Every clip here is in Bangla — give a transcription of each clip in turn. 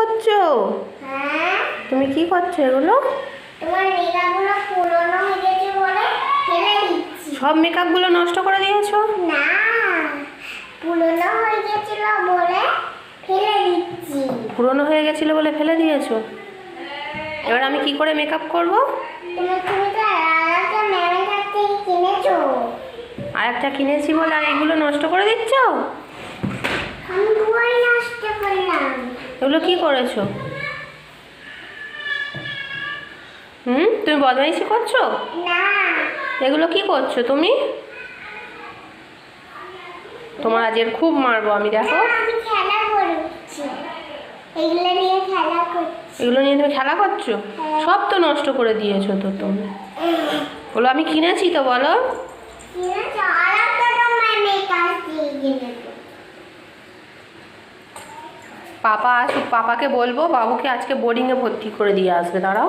করছ? হ্যাঁ। তুমি কি করছ এগুলো? হয়ে সব মেকআপগুলো নষ্ট করে দিয়েছ? না পুরনো হয়ে গেছিল বলে ফেলে দিচ্ছি। পুরনো হয়ে গেছিল বলে ফেলে দিয়েছ? এবার আমি কি করে মেকআপ করব? আর একটা কিনেছি বলে আর এগুলো নষ্ট করে দিচ্ছ আমি বই নষ্ট করলাম এগুলো কি করেছ? হুম? তুমি বদমাইশি করছ? না। এগুলো কি করছ তুমি? তোমার আজের খুব মারবো আমি দেখো। এগুলো নিয়ে খেলা করছি। এগুলো নিয়ে তুমি খেলা করছ? সব তো নষ্ট করে দিয়েছ তো তুমি। ওগুলো আমি কিনেছি তো বলো। কিনেছো আলাদা তোমার মেয়ের কাছ থেকে কিনেছো পাপা আসুক পাপাকে বলব বাবুকে আজকে বোর্ডিংয়ে ভর্তি করে দিয়ে আসবে দাঁড়াও।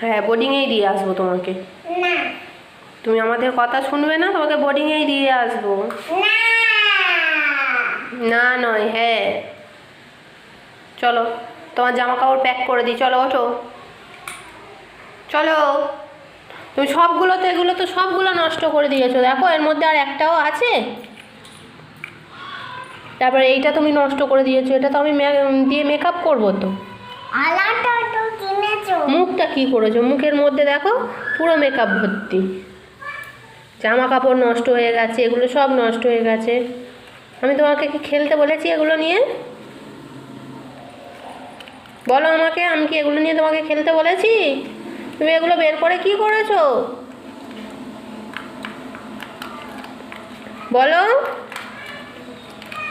হ্যাঁ বোর্ডিংয়েই দিয়ে আসব তোমাকে। তুমি আমাদের কথা শুনবে না তোমাকে বোর্ডিংয়েই দিয়ে আসব। না। না নয় হ্যাঁ। চলো তোমার জামা কাপড় প্যাক করে দিই চলো ওঠো। চলো। তুমি সবগুলো তো এগুলো তো সবগুলো নষ্ট করে দিয়েছ। দেখো এর মধ্যে আর একটাও আছে। তারপরে এইটা তুমি নষ্ট করে দিয়েছ এটা তো আমি দিয়ে মেকআপ করব তো। মুখটা কি করেছ? মুখের মধ্যে দেখো পুরো মেকআপ ভর্তি। জামা কাপড় নষ্ট হয়ে গেছে এগুলো সব নষ্ট হয়ে গেছে। আমি তোমাকে কি খেলতে বলেছি এগুলো নিয়ে? বলো আমাকে আমি কি এগুলো নিয়ে তোমাকে খেলতে বলেছি? তুমি এগুলো বের করে কি করেছ? বলো।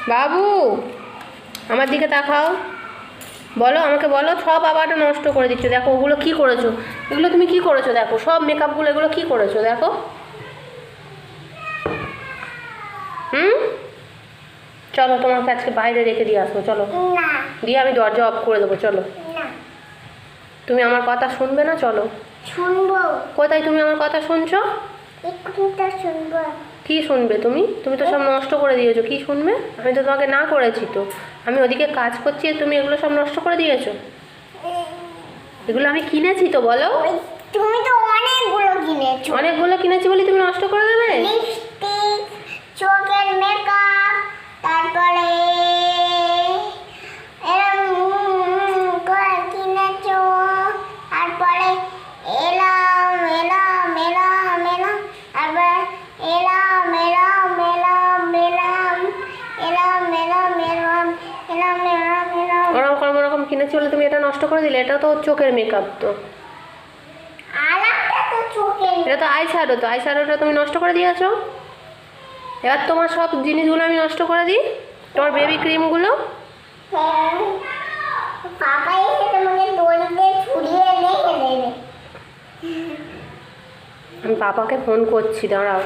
বাবু আমার দিকে তাকাও। বলো আমাকে বলো সব আবারটা নষ্ট করে দিচ্ছ। দেখো ওগুলো কি করেছ? এগুলো তুমি কি করেছ? দেখো সব মেকআপগুলো এগুলো কি করেছ? দেখো। হুম? চলো তোমাকে আজকে বাইরে রেখে দিয়ে আসব চলো। দিয়ে আমি দরজা অফ করে দেবো চলো। তুমি আমার কথা শুনবে না? চলো। শুনব। কোথায় তুমি আমার কথা শুনছো? শুনব। কি শুনবে তুমি? তুমি তো সব নষ্ট করে দিয়েছ, কি শুনবে? আমি তো তোমাকে না করেছি তো। আমি ওদিকে কাজ করছি, তুমি এগুলো সব নষ্ট করে দিয়েছ? এগুলো আমি কিনেছি তো, বলো। তুমি তো অনেকগুলো দিলে এটা তো চোখের মেকআপ তো। এটা তো আই শ্যাডো তো আই শ্যাডোটা তুমি নষ্ট করে দিয়েছ। এবার তোমার সব জিনিসগুলো আমি নষ্ট করে দিই তোমার বেবি ক্রিমগুলো হ্যাঁ। আমি পাপাকে ফোন করছি দাঁড়াও।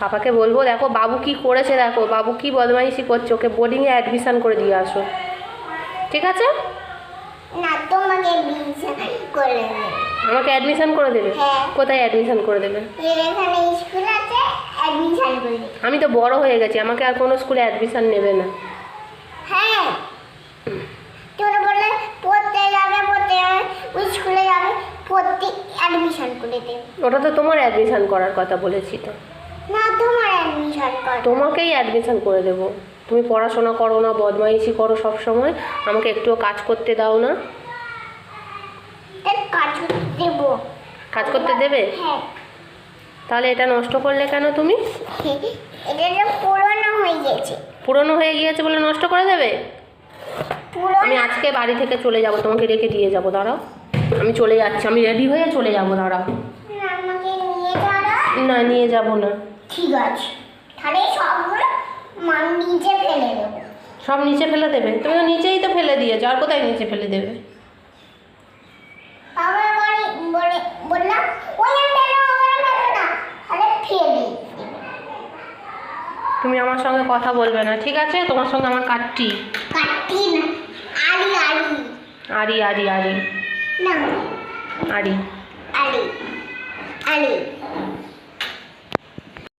পাপাকে বলব দেখো বাবু কি করেছে দেখো। বাবু কি বদমাইশি করছে ওকে বোর্ডিংয়ে অ্যাডমিশন করে দিয়ে আসো। ঠিক আছে? না তোমাকে বিছানায় করে দেবে। আমাকে অ্যাডমিশন করে দেবে? হ্যাঁ। কোথায় অ্যাডমিশন করে দেবে? এর এখানে স্কুল আছে অ্যাডমিশন করে আমি তো বড় হয়ে গেছি আমাকে আর কোনো স্কুলে অ্যাডমিশন নেবে না। হ্যাঁ। বললে পড়তে যাবে পড়তে যাবে ওই স্কুলে যাবে পড়তে অ্যাডমিশন করে দেবে। ওটা তো তোমার অ্যাডমিশন করার কথা বলেছি তো। না তোমার অ্যাডমিশন কর তোমাকেই অ্যাডমিশন করে দেবো। তুমি পড়াশোনা করো না বদমাইশি করো সব সময় আমাকে একটুও কাজ করতে দাও না। কাজ করতে কাজ করতে দেবে? হ্যাঁ। তাহলে এটা নষ্ট করলে কেন তুমি? পুরনো হয়ে গেছে। পুরনো হয়ে গিয়েছে বলে নষ্ট করে দেবে? আমি আজকে বাড়ি থেকে চলে যাব তোমাকে রেখে দিয়ে যাব দাঁড়াও। আমি চলে যাচ্ছি আমি রেডি হয়ে চলে যাব দাঁড়াও। না নিয়ে যাব না। ঠিক আছে। তাহলে সবগুলো সব নিচে ফেলে দেবে। তুমি তো নিচেই তো ফেলে দিয়েছ আর কোথায় নিচে ফেলে দেবে। তুমি আমার সঙ্গে কথা বলবে না ঠিক আছে? তোমার সঙ্গে আমার কাটটি। কাটি না আড়ি আড়ি। আরি আরি আরি আরি আড়ি আড়ি।